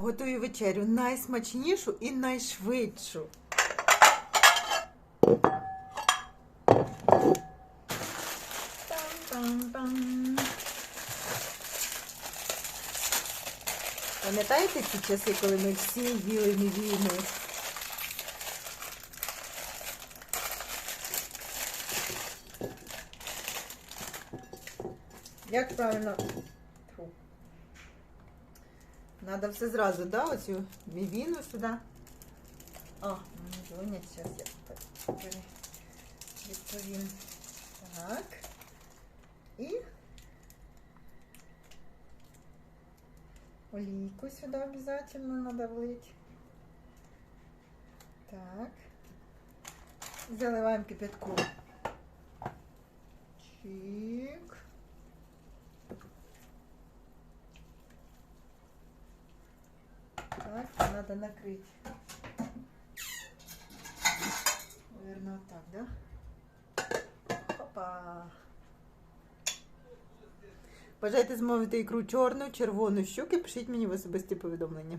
Готую вечерю найсмачнішу і найшвидшу. Пам'ятаєте ці часи, коли ми всі їли мівіни? Як правильно? Надо все зразу, да, оцю мівіну сюди. А, мені дзвонять, зараз я відповім. Так. І олійку сюди обязательно надо влить. Так. Заливаємо кипятку. Так, надо накрыть. Наверное, вот так, да? Опа. Бажаєте змовити ікру чорну, червону щуки, пишіть мені в особисті повідомлення.